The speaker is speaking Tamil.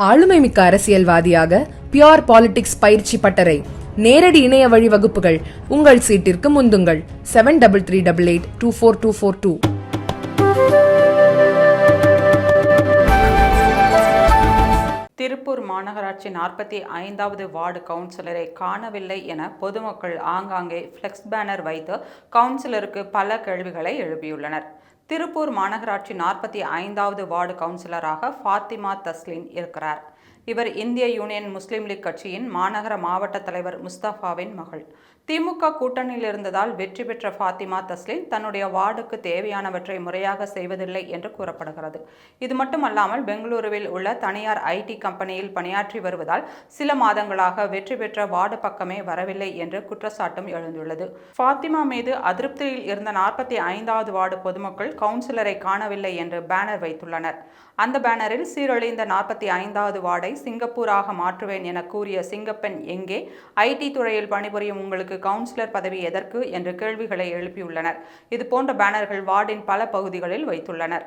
ஆளுமைமிக்க அரசியல்வாதியாக பியோர் பாலிடிக்ஸ் பயிற்சி பட்டறை. நேரடி இணைய வழி வகுப்புகள். உங்கள் சீட்டிற்கு முந்துங்கள். Seven double three double eight two four two four two Tiruppur மாநகராட்சி நாற்பத்தி ஐந்தாவது வார்டு கவுன்சிலரை காணவில்லை என பொதுமக்கள் ஆங்காங்கே ஃப்ளெக்ஸ் பேனர் வைத்து கவுன்சிலருக்கு பல கேள்விகளை எழுப்பியுள்ளனர். திருப்பூர் மாநகராட்சி நாற்பத்தி ஐந்தாவது வார்டு கவுன்சிலராக ஃபாத்திமா தஸ்லின் இருக்கிறார். இவர் இந்திய யூனியன் முஸ்லீம் லீக் கட்சியின் மாநகர மாவட்ட தலைவர் முஸ்தபாவின் மகள். திமுக கூட்டணியில் இருந்ததால் வெற்றி பெற்ற ஃபாத்திமா தஸ்லின் தன்னுடைய வார்டுக்கு தேவையானவற்றை முறையாக செய்வதில்லை என்று கூறப்படுகிறது. இது மட்டுமல்லாமல் பெங்களூருவில் உள்ள தனியார் ஐடி கம்பெனியில் பணியாற்றி வருவதால் சில மாதங்களாக வெற்றி பெற்ற வார்டு பக்கமே வரவில்லை என்று குற்றச்சாட்டும் எழுந்துள்ளது. ஃபாத்திமா மீது அதிருப்தியில் இருந்த நாற்பத்தி ஐந்தாவது வார்டு பொதுமக்கள் கவுன்சிலரை காணவில்லை என்று பேனர் வைத்துள்ளனர். அந்த பேனரில் சீரழிந்த நாற்பத்தி ஐந்தாவது வார்டு சிங்கப்பூராக மாற்றுவேன் என கூறிய சிங்கப்பெண் எங்கே? ஐடி துறையில் பணிபுரியும் உங்களுக்கு கவுன்சிலர் பதவி எதற்கு? என்று கேள்விகளை எழுப்பியுள்ளனர். இது போன்ற பேனர்கள் வார்டின் பல பகுதிகளில் வைத்துள்ளனர்.